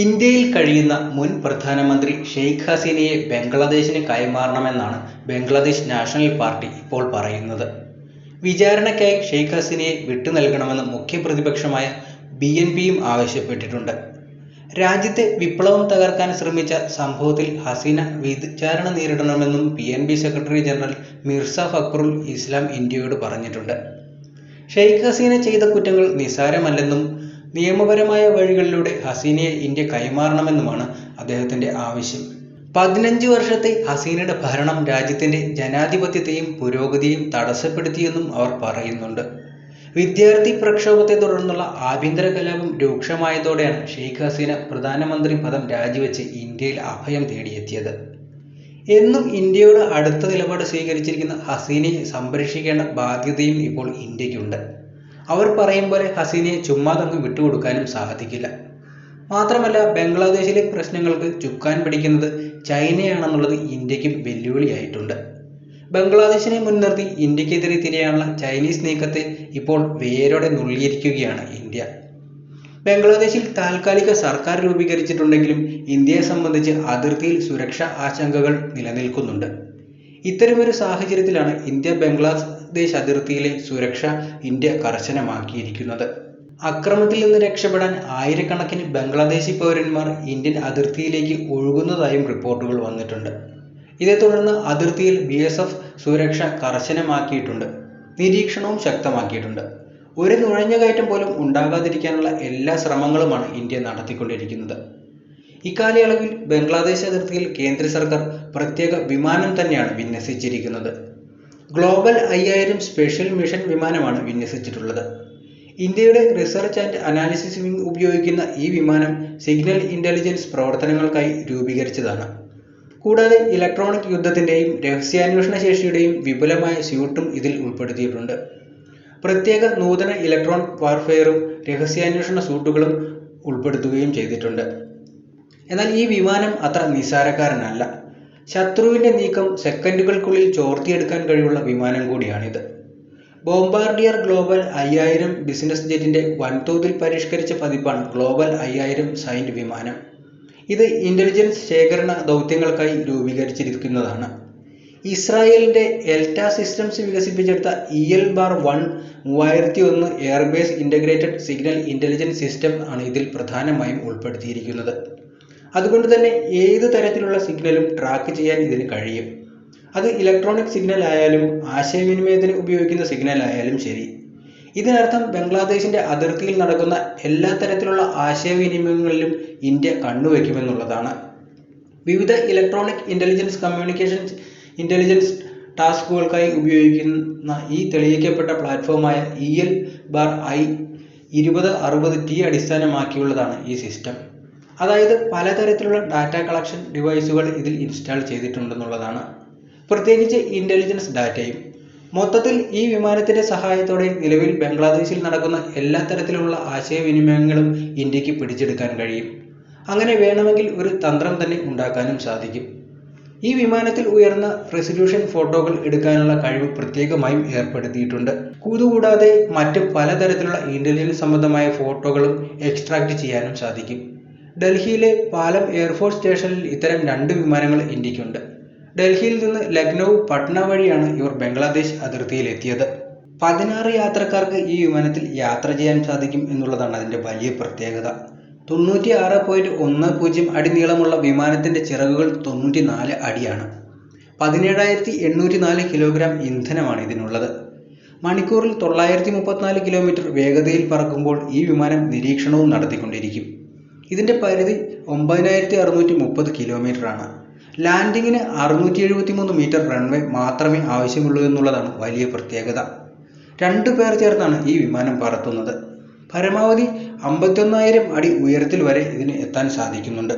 ഇന്ത്യയിൽ കഴിയുന്ന മുൻ പ്രധാനമന്ത്രി ഷെയ്ഖ് ഹസീനയെ ബംഗ്ലാദേശിന് കൈമാറണമെന്നാണ് ബംഗ്ലാദേശ് നാഷണൽ പാർട്ടി ഇപ്പോൾ പറയുന്നത്. വിചാരണയ്ക്കായി ഷെയ്ഖ് ഹസീനയെ വിട്ടു നൽകണമെന്ന് മുഖ്യ മുഖ്യപ്രതിപക്ഷമായ ബി എൻ പിയും ആവശ്യപ്പെട്ടിട്ടുണ്ട്. രാജ്യത്തെ വിപ്ലവം തകർക്കാൻ ശ്രമിച്ച സംഭവത്തിൽ ഹസീന വിചാരണ നേരിടണമെന്നും P N B secretary general Mirza Fakhrul Islam ഇന്ത്യയോട് പറഞ്ഞിട്ടുണ്ട്. ഷെയ്ഖ് ഹസീന ചെയ്ത കുറ്റങ്ങൾ നിസ്സാരമല്ലെന്നും നിയമപരമായ വഴികളിലൂടെ ഹസീനയെ ഇന്ത്യ കൈമാറണമെന്നുമാണ് അദ്ദേഹത്തിന്റെ ആവശ്യം. പതിനഞ്ച് വർഷത്തെ ഹസീനയുടെ ഭരണം രാജ്യത്തിന്റെ ജനാധിപത്യത്തെയും പുരോഗതിയും തടസ്സപ്പെടുത്തിയെന്നും അവർ പറയുന്നുണ്ട്. വിദ്യാർത്ഥി പ്രക്ഷോഭത്തെ തുടർന്നുള്ള ആഭ്യന്തര കലാപം രൂക്ഷമായതോടെയാണ് ഷെയ്ഖ് ഹസീന പ്രധാനമന്ത്രി പദം രാജിവെച്ച് ഇന്ത്യയിൽ അഭയം തേടിയെത്തിയത്. എന്നും ഇന്ത്യയുടെ അടുത്ത നിലപാട് സ്വീകരിച്ചിരിക്കുന്ന ഹസീനയെ സംരക്ഷിക്കേണ്ട ബാധ്യതയും ഇപ്പോൾ ഇന്ത്യക്കുണ്ട് അവർ പറയും പോലെ ഹസീനയെ ചുമ്മാതങ്ങ് വിട്ടുകൊടുക്കാനും സാധിക്കില്ല. മാത്രമല്ല ബംഗ്ലാദേശിലെ പ്രശ്നങ്ങൾക്ക് ചുക്കാൻ പിടിക്കുന്നത് ചൈനയാണെന്നുള്ളത് ഇന്ത്യക്കും വെല്ലുവിളിയായിട്ടുണ്ട്. ബംഗ്ലാദേശിനെ മുൻനിർത്തി ഇന്ത്യക്കെതിരെ തിരിയാനുള്ള ചൈനീസ് നീക്കത്തെ ഇപ്പോൾ വേരോടെ നുള്ളിയിരിക്കുകയാണ് ഇന്ത്യ. ബംഗ്ലാദേശിൽ താൽക്കാലിക സർക്കാർ രൂപീകരിച്ചിട്ടുണ്ടെങ്കിലും ഇന്ത്യയെ സംബന്ധിച്ച് അതിർത്തിയിൽ സുരക്ഷാ ആശങ്കകൾ നിലനിൽക്കുന്നുണ്ട്. ഇത്തരമൊരു സാഹചര്യത്തിലാണ് ഇന്ത്യ ബംഗ്ലാദേശ് അതിർത്തിയിലെ സുരക്ഷ ഇന്ത്യ കർശനമാക്കിയിരിക്കുന്നത്. അക്രമത്തിൽ നിന്ന് രക്ഷപ്പെടാൻ ആയിരക്കണക്കിന് ബംഗ്ലാദേശി പൗരന്മാർ ഇന്ത്യൻ അതിർത്തിയിലേക്ക് ഒഴുകുന്നതായും റിപ്പോർട്ടുകൾ വന്നിട്ടുണ്ട്. ഇതേ തുടർന്ന് അതിർത്തിയിൽ ബി എസ് എഫ് സുരക്ഷ കർശനമാക്കിയിട്ടുണ്ട്. നിരീക്ഷണവും ശക്തമാക്കിയിട്ടുണ്ട്. ഒരു നുഴഞ്ഞുകയറ്റം പോലും ഉണ്ടാകാതിരിക്കാനുള്ള എല്ലാ ശ്രമങ്ങളുമാണ് ഇന്ത്യ നടത്തിക്കൊണ്ടിരിക്കുന്നത്. ഇക്കാലയളവിൽ ബംഗ്ലാദേശ് അതിർത്തിയിൽ കേന്ദ്ര സർക്കാർ പ്രത്യേക വിമാനം തന്നെയാണ് വിന്യസിച്ചിരിക്കുന്നത്. ഗ്ലോബൽ അയ്യായിരം സ്പെഷ്യൽ മിഷൻ വിമാനമാണ് വിന്യസിച്ചിട്ടുള്ളത്. ഇന്ത്യയുടെ റിസർച്ച് ആൻഡ് അനാലിസിസ് വിംഗ് ഉപയോഗിക്കുന്ന ഈ വിമാനം സിഗ്നൽ ഇന്റലിജൻസ് പ്രവർത്തനങ്ങൾക്കായി രൂപീകരിച്ചതാണ്. കൂടാതെ ഇലക്ട്രോണിക് യുദ്ധത്തിന്റെയും രഹസ്യാന്വേഷണ ശേഷിയുടെയും വിപുലമായ സ്യൂട്ടും ഇതിൽ ഉൾപ്പെടുത്തിയിട്ടുണ്ട്. പ്രത്യേക നൂതന ഇലക്ട്രോണിക് വാർഫെയറും രഹസ്യാന്വേഷണ സൂട്ടുകളും ഉൾപ്പെടുത്തുകയും ചെയ്തിട്ടുണ്ട്. എന്നാൽ ഈ വിമാനം അത്ര നിസ്സാരക്കാരനല്ല. ശത്രുവിന്റെ നീക്കം സെക്കൻഡുകൾക്കുള്ളിൽ ചോർത്തിയെടുക്കാൻ കഴിവുള്ള വിമാനം കൂടിയാണിത്. ബോംബാർഡിയർ ഗ്ലോബൽ അയ്യായിരം ബിസിനസ് ജെറ്റിന്റെ വൻതോതിൽ പരിഷ്കരിച്ച പതിപ്പാണ് ഗ്ലോബൽ അയ്യായിരം സൈൻഡ് വിമാനം. ഇത് ഇന്റലിജൻസ് ശേഖരണ ദൗത്യങ്ങൾക്കായി രൂപീകരിച്ചിരിക്കുന്നതാണ്. ഇസ്രായേലിന്റെ എൽറ്റ സിസ്റ്റംസ് വികസിപ്പിച്ചെടുത്ത ഇ എൽ ബാർ വൺ മൂവായിരത്തി ഒന്ന് airbase integrated signal intelligence system ആണ് ഇതിൽ പ്രധാനമായും ഉൾപ്പെടുത്തിയിരിക്കുന്നത്. അതുകൊണ്ട് തന്നെ ഏത് തരത്തിലുള്ള സിഗ്നലും ട്രാക്ക് ചെയ്യാൻ ഇതിന് കഴിയും. അത് ഇലക്ട്രോണിക് സിഗ്നൽ ആയാലും ആശയവിനിമയത്തിന് ഉപയോഗിക്കുന്ന സിഗ്നൽ ആയാലും ശരി. ഇതിനർത്ഥം ബംഗ്ലാദേശിന്റെ അതിർത്തിയിൽ നടക്കുന്ന എല്ലാ തരത്തിലുള്ള ആശയവിനിമയങ്ങളിലും ഇന്ത്യ കണ്ണുവെക്കുമെന്നുള്ളതാണ് വിവിധ ഇലക്ട്രോണിക് ഇന്റലിജൻസ് കമ്മ്യൂണിക്കേഷൻ ഇന്റലിജൻസ് ടാസ്കുകൾക്കായി ഉപയോഗിക്കുന്ന ഈ തെളിയിക്കപ്പെട്ട പ്ലാറ്റ്ഫോമായ ഇ എൽ ബാർ ഐ ഇരുപത് അറുപത് ടി അടിസ്ഥാനമാക്കിയുള്ളതാണ് ഈ സിസ്റ്റം അതായത് പലതരത്തിലുള്ള ഡാറ്റ കളക്ഷൻ ഡിവൈസുകൾ ഇതിൽ ഇൻസ്റ്റാൾ ചെയ്തിട്ടുണ്ടെന്നുള്ളതാണ്. പ്രത്യേകിച്ച് ഇന്റലിജൻസ് ഡാറ്റയും മൊത്തത്തിൽ ഈ വിമാനത്തിന്റെ സഹായത്തോടെ നിലവിൽ ബംഗ്ലാദേശിൽ നടക്കുന്ന എല്ലാ തരത്തിലുള്ള ആശയവിനിമയങ്ങളും ഇന്ത്യയ്ക്ക് പിടിച്ചെടുക്കാൻ കഴിയും. അങ്ങനെ വേണമെങ്കിൽ ഒരു തന്ത്രം തന്നെ ഉണ്ടാക്കാനും സാധിക്കും. ഈ വിമാനത്തിൽ ഉയർന്ന റെസൊല്യൂഷൻ ഫോട്ടോകൾ എടുക്കാനുള്ള കഴിവ് പ്രത്യേകമായും ഏർപ്പെടുത്തിയിട്ടുണ്ട്. കൂതുകൂടാതെ മറ്റ് പലതരത്തിലുള്ള ഇന്റലിജൻസ് സംബന്ധമായ ഫോട്ടോകളും എക്സ്ട്രാക്ട് ചെയ്യാനും സാധിക്കും. ഡൽഹിയിലെ പാലം എയർഫോഴ്സ് സ്റ്റേഷനിൽ ഇത്തരം രണ്ട് വിമാനങ്ങൾ ഇന്ത്യക്കുണ്ട്. ഡൽഹിയിൽ നിന്ന് ലക്നൗ പട്ന വഴിയാണ് ഇവർ ബംഗ്ലാദേശ് അതിർത്തിയിൽ എത്തിയത് പതിനാറ് യാത്രക്കാർക്ക് ഈ വിമാനത്തിൽ യാത്ര ചെയ്യാൻ സാധിക്കും എന്നുള്ളതാണ് അതിന്റെ വലിയ പ്രത്യേകത. തൊണ്ണൂറ്റി ആറ് പോയിന്റ് ഒന്ന് പൂജ്യം അടി നീളമുള്ള വിമാനത്തിന്റെ ചിറകുകൾ തൊണ്ണൂറ്റി നാല് അടിയാണ്. പതിനേഴായിരത്തി എണ്ണൂറ്റി നാല് കിലോഗ്രാം ഇന്ധനമാണ് ഇതിനുള്ളത്. മണിക്കൂറിൽ തൊള്ളായിരത്തി മുപ്പത്തിനാല് കിലോമീറ്റർ വേഗതയിൽ പറക്കുമ്പോൾ ഈ വിമാനം നിരീക്ഷണവും നടത്തിക്കൊണ്ടിരിക്കും. ഇതിന്റെ പരിധി ഒമ്പതിനായിരത്തി അറുന്നൂറ്റി മുപ്പത് കിലോമീറ്റർ ആണ് ലാൻഡിങ്ങിന് അറുന്നൂറ്റി എഴുപത്തി മൂന്ന് മീറ്റർ റൺവേ മാത്രമേ ആവശ്യമുള്ളൂ എന്നുള്ളതാണ് വലിയ പ്രത്യേകത. രണ്ടു പേർ ചേർന്നാണ് ഈ വിമാനം പറത്തുന്നത്. പരമാവധി അമ്പത്തൊന്നായിരം അടി ഉയരത്തിൽ വരെ ഇതിന് എത്താൻ സാധിക്കുന്നുണ്ട്.